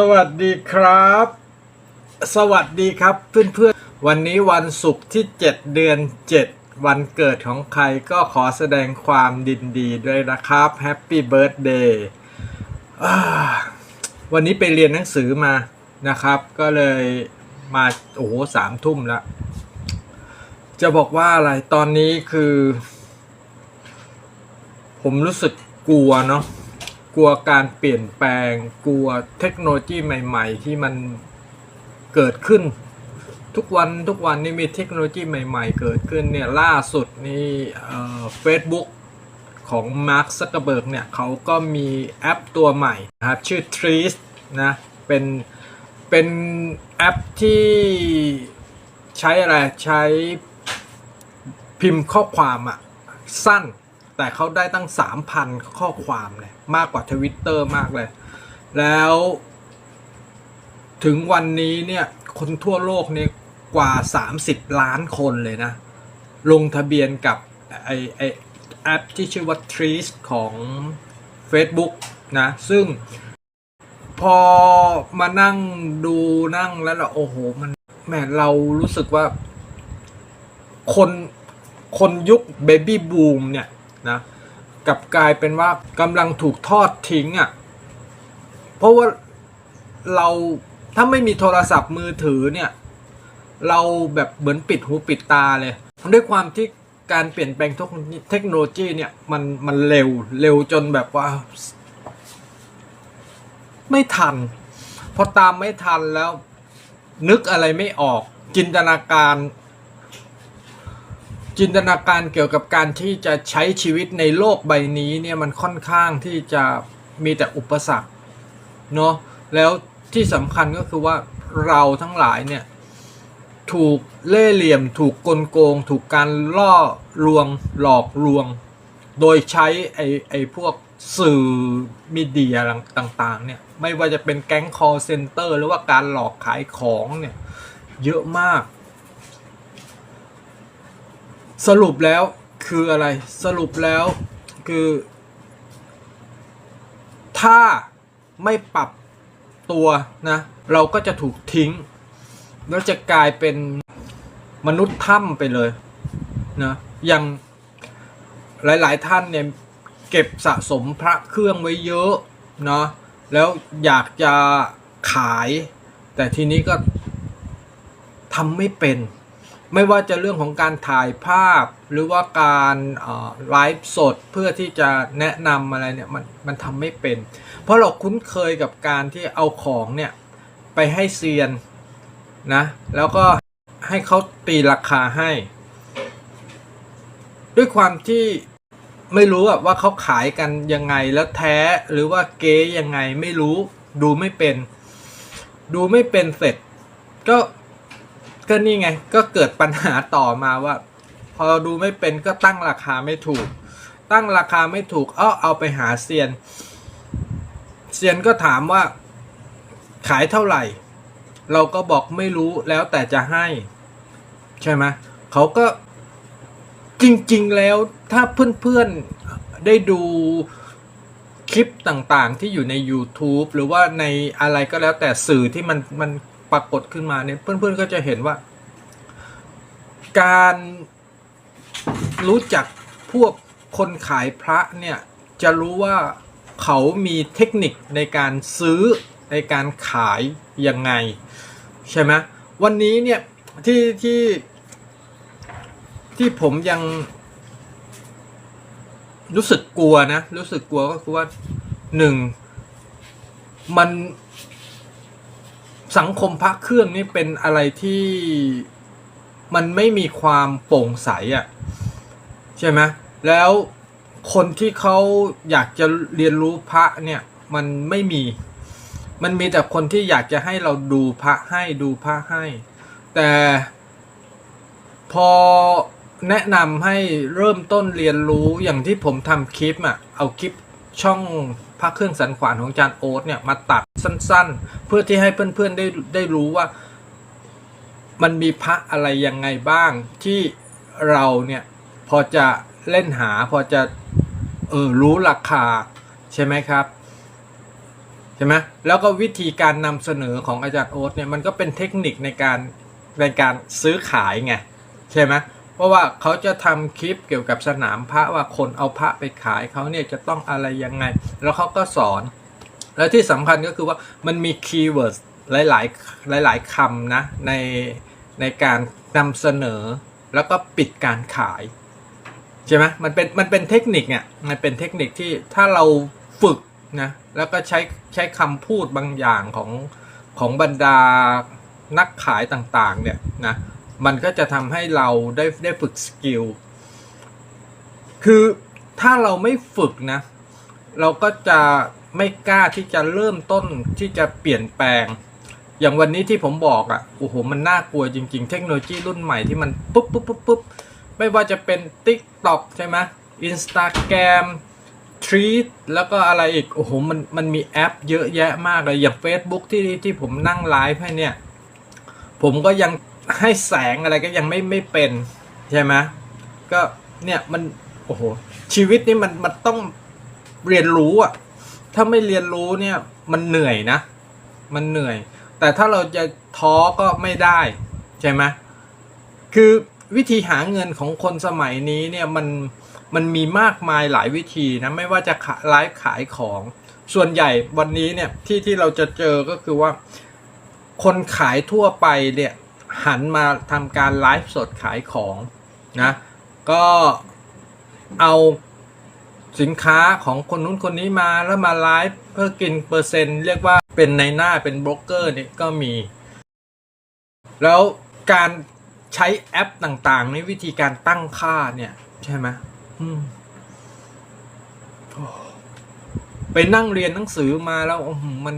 สวัสดีครับ สวัสดีครับเพื่อนๆ วันนี้วันศุกร์ที่ 7 เดือน 7 วันเกิดของใครก็ขอแสดงความดินดีด้วยนะครับแฮปปี้เบิร์ a เดย์วันนี้ไปเรียนหนังสือมานะครับ ก็เลยมาโอ้โหสามทุ่มแล้วจะบอกว่าอะไรตอนนี้คือ ผมรู้สึกกลัวเนาะ กลัวการเปลี่ยนแปลง กลัวเทคโนโลยีใหม่ ๆ ที่มันเกิดขึ้น ทุกวันทุกวันนี้มีเทคโนโลยีใหม่ ๆ เกิดขึ้นเนี่ยล่าสุดนี่เฟซบุ๊กของมาร์คซักเกอร์เบิร์กเนี่ยเขาก็มีแอปตัวใหม่นะครับ ชื่อ Trees นะเป็นเป็นแอปที่ใช้อะไร ใช้พิมพ์ข้อความอะสั้น แต่เขาได้ตั้ง 3,000 ข้อความเลยมากกว่าทวิตเตอร์มากเลย แล้วถึงวันนี้เนี่ยคนทั่วโลกเนี่ยกว่า 30 ล้านคนเลยนะ ลงทะเบียนกับไอไอแอปที่ชื่อว่า Trees ของ Facebook นะ ซึ่งพอมานั่งดูนั่งแล้วเราโอ้โห มันแหมเรารู้สึกว่าคนคนยุคเบบี้บูมเนี่ย นะกับกลายเป็นว่ากำลังถูกทอดทิ้งอะ่ะเพราะว่าเราถ้าไม่มีโทรศัพท์มือถือเนี่ยเราแบบเหมือนปิดหูปิดตาเลย ด้วยความที่การเปลี่ยนแปลงเทคโนโลยีเนี่ยมันมันเร็วเร็วจนแบบว่า ไม่ทัน พอตามไม่ทันแล้ว นึกอะไรไม่ออกจินตนาการ จินตนาการเกี่ยวกับการที่จะใช้ชีวิตในโลกใบนี้เนี่ยมันค่อนข้างที่จะมีแต่อุปสรรคเนาะแล้วที่สำคัญก็คือว่าเราทั้งหลายเนี่ยถูกเล่เหลี่ยม ถูกกลโกง ถูกการล่อลวงหลอกลวง โดยใช้ไอ้ไอ้พวกสื่อมีเดียต่างๆเนี่ยไม่ว่าจะเป็นแก๊ง call center หรือว่าการหลอกขายของเนี่ยเยอะมาก สรุปแล้วคืออะไรสรุปแล้วคือ ถ้าไม่ปรับตัวนะ เราก็จะถูกทิ้ง แล้วจะกลายเป็นมนุษย์ถ้ำไปเลยนะอย่างหลาย ๆ ท่านเนี่ย เก็บสะสมพระเครื่องไว้เยอะเนาะแล้วอยากจะขาย แต่ทีนี้ก็ทำไม่เป็น ไม่ว่าจะเรื่องของการถ่ายภาพ หรือว่าการไลฟ์สดเพื่อที่จะแนะนำอะไรเนี่ยมันมันทำไม่เป็น เพราะเราคุ้นเคยกับการที่เอาของเนี่ยไปให้เซียนนะแล้วก็ให้เขาตีราคาให้ ด้วยความที่ไม่รู้ว่าเขาขายกันยังไงแล้วแท้หรือว่าเก๊ยังไงไม่รู้ดูไม่เป็น ดูไม่เป็นเสร็จ ก็ ก็นี่ไงก็เกิดปัญหาต่อมาว่า พอดูไม่เป็นก็ตั้งราคาไม่ถูก ตั้งราคาไม่ถูก เอาเอาไปหาเซียนเซียนก็ถามว่า ขายเท่าไหร่ เราก็บอกไม่รู้แล้วแต่จะให้ ใช่ไหมเขาก็จริง ๆ แล้วถ้าเพื่อนๆได้ดูคลิปต่างๆที่อยู่ใน YouTube หรือว่าในอะไรก็แล้วแต่สื่อที่มันมัน รากฏขึ้นมาเนี่ยเพื่อนๆก็จะเห็นว่า การรู้จักพวกคนขายพระเนี่ยจะรู้ว่าเขามีเทคนิคในการซื้อในการขายยังไง ใช่ไหมวันนี้เนี่ยที่ที่ที่ผมยังรู้สึกกลัวนะ รู้สึกกลัวก็คือว่าหนึ่งมัน สังคมพระเครื่องนี่เป็นอะไรที่มันไม่มีความโปร่งใสอะ่ะใช่ไหมแล้วคนที่เขาอยากจะเรียนรู้พระเนี่ยมันไม่มี มันมีแต่คนที่อยากจะให้เราดูพระให้ดูพระให้ แต่พอแนะนำให้เริ่มต้นเรียนรู้อย่างที่ผมทำคลิปอะ่ะเอาคลิปช่อง พระเครื่องสันขวานของอาจารย์โอ๊ตเนี่ยมาตัดสั้นๆ เพื่อที่ให้เพื่อนๆได้ได้รู้ว่า มันมีพระอะไรยังไงบ้างที่เราเนี่ยพอจะเล่นหาพอจะเออรู้ราคาใช่ไหมครับใช่ไหมแล้วก็วิธีการนำเสนอของอาจารย์โอ๊ตเนี่ยมันก็เป็นเทคนิคในการในการซื้อขายไงใช่ไหม เพราะว่าเขาจะทำคลิปเกี่ยวกับสนามพระว่าคนเอาพระไปขายเขาเนี่ยจะต้องอะไรยังไง แล้วเขาก็สอน แล้วที่สำคัญก็คือว่ามันมีคีย์เวิร์ดหลาย ๆ หลาย ๆคำนะในในการนำเสนอแล้วก็ปิดการขายใช่ไหมมันเป็นมันเป็นเทคนิคอะมันเป็นเทคนิคที่ถ้าเราฝึกนะแล้วก็ใช้ใช้คำพูดบางอย่างของของบรรดานักขายต่าง ๆ เนี่ยนะ มันก็จะทำให้เราได้ได้ฝึกสกิล คือถ้าเราไม่ฝึกนะ เราก็จะไม่กล้าที่จะเริ่มต้นที่จะเปลี่ยนแปลง อย่างวันนี้ที่ผมบอกอะ่ะโอ้โหมันน่ากลัวจริง ๆ เทคโนโลยีรุ่นใหม่ที่มันปุ๊บปุ๊บปุ๊บปุ๊บไม่ว่าจะเป็น TikTok ใช่ไหม Instagram t r e e t แล้วก็อะไรอีก โอ้โหมันมันมีแอปเยอะแยะมากเลย อย่าง Facebook ที่ที่ผมนั่งไลฟ์ให้เนี่ย ผมก็ยัง ให้แสงอะไรก็ยังไม่ไม่เป็นใช่ไหมก็เนี่ยมันโอ้โหชีวิตนี้มันมันต้องเรียนรู้อะถ้าไม่เรียนรู้เนี่ยมันเหนื่อยนะ มันเหนื่อย แต่ถ้าเราจะท้อก็ไม่ได้ใช่ไหมคือวิธีหาเงินของคนสมัยนี้เนี่ยมันมันมีมากมายหลายวิธีนะไม่ว่าจะขายไลฟ์ขายของส่วนใหญ่วันนี้เนี่ยที่ที่เราจะเจอก็คือว่า คนขายทั่วไปเนี่ย หันมาทำการไลฟ์สดขายของนะก็เอาสินค้าของคนนู้นคนนี้มาแล้วมาไลฟ์เพื่อกินเปอร์เซ็นต์เรียกว่าเป็นในหน้าเป็นโบรกเกอร์เนี่ยก็มี แล้วการใช้แอปต่างๆในวิธีการตั้งค่าเนี่ย ใช่ไหมมไปนั่งเรียนหนังสือมาแล้วมัน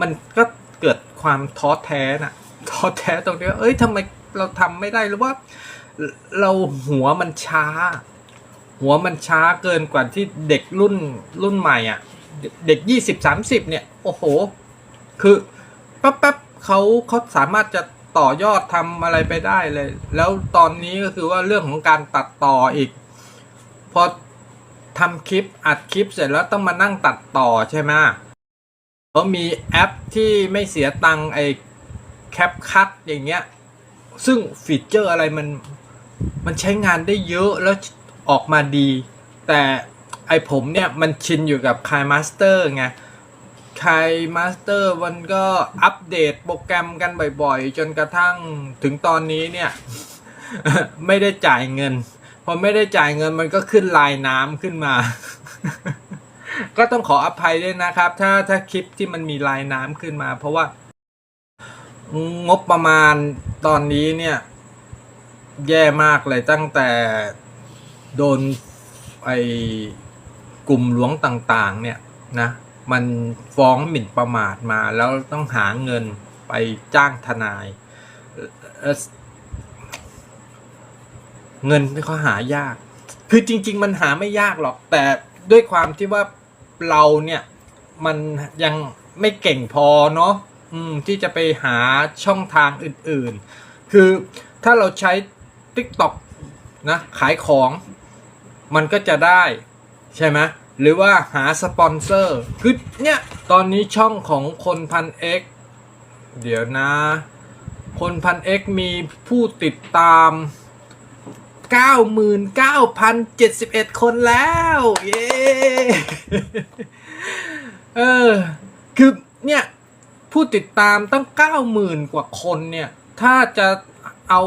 มันก็เกิดความท้อแท้น่ะ อแท้ตรงที่ว่าเอ้ยทำไมเราทำไม่ได้หรือว่าเราหัวมันช้า หัวมันช้าเกินกว่าที่เด็กรุ่นรุ่นใหม่อะ เด็กยี่สิบสามสิบเนี่ย โอ้โห คือแป๊บๆเขาเขาสามารถจะต่อยอดทำอะไรไปได้เลย แล้วตอนนี้ก็คือว่าเรื่องของการตัดต่ออีก พอทำคลิปอัดคลิปเสร็จแล้วต้องมานั่งตัดต่อใช่ไหมเขามีแอปที่ไม่เสียตังค์ไอ แคปคัตอย่างเงี้ย ซึ่งฟีเจอร์อะไรมัน มันใช้งานได้เยอะแล้วออกมาดี แต่ไอผมเนี่ย มันชินอยู่กับคายมาสเตอร์ไงคายมาสเตอร์มันก็อัปเดตโปรแกรมกันบ่อยๆ จนกระทั่งถึงตอนนี้เนี่ย ไม่ได้จ่ายเงิน พอไม่ได้จ่ายเงินมันก็ขึ้นลายน้ำขึ้นมา ก็ต้องขออภัยด้วยนะครับ ถ้าถ้าคลิปที่มันมีลายน้ำขึ้นมา เพราะว่า งบประมาณตอนนี้เนี่ย แย่มากเลยตั้งแต่โดนไอ้กลุ่มหลวงต่างๆ เนี่ยนะ มันฟ้องหมิ่นประมาทมาแล้วต้องหาเงินไปจ้างทนายเอ่อเงินเขาหายาก คือจริง ๆ มันหาไม่ยากหรอก แต่ด้วยความที่ว่าเราเนี่ย มันยังไม่เก่งพอเนาะ ที่จะไปหาช่องทางอื่นๆ คือถ้าเราใช้ TikTok นะขายของมันก็จะได้ใช่ไหมหรือว่าหาสปอนเซอร์คือเนี่ยตอนนี้ช่องของคนพันเอ็กเดี๋ยวนะ คนพันเอ็กมีผู้ติดตาม 99,071 คนแล้ว เย้ เออ คือเนี่ย ผู้ติดตามตั้ง 90,000 กว่าคนเนี่ย ถ้าจะเอา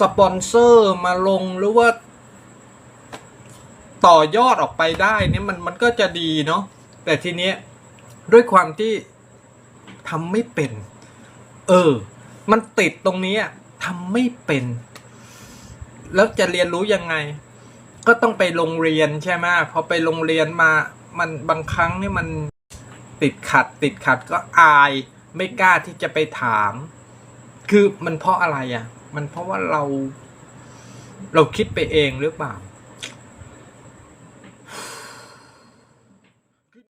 สปอนเซอร์มาลงหรือว่า ต่อยอดออกไปได้เนี่ยมันมันก็จะดีเนาะแต่ทีเนี้ยด้วยความที่ทำไม่เป็น เออ มันติดตรงนี้ทำไม่เป็น แล้วจะเรียนรู้ยังไง ก็ต้องไปโรงเรียนใช่ไหมพอไปโรงเรียนมา มันบางครั้งนี่มัน ติดขัด ติดขัดก็อายไม่กล้าที่จะไปถาม คือมันเพราะอะไรอะ มันเพราะว่าเรา เราคิดไปเองหรือเปล่า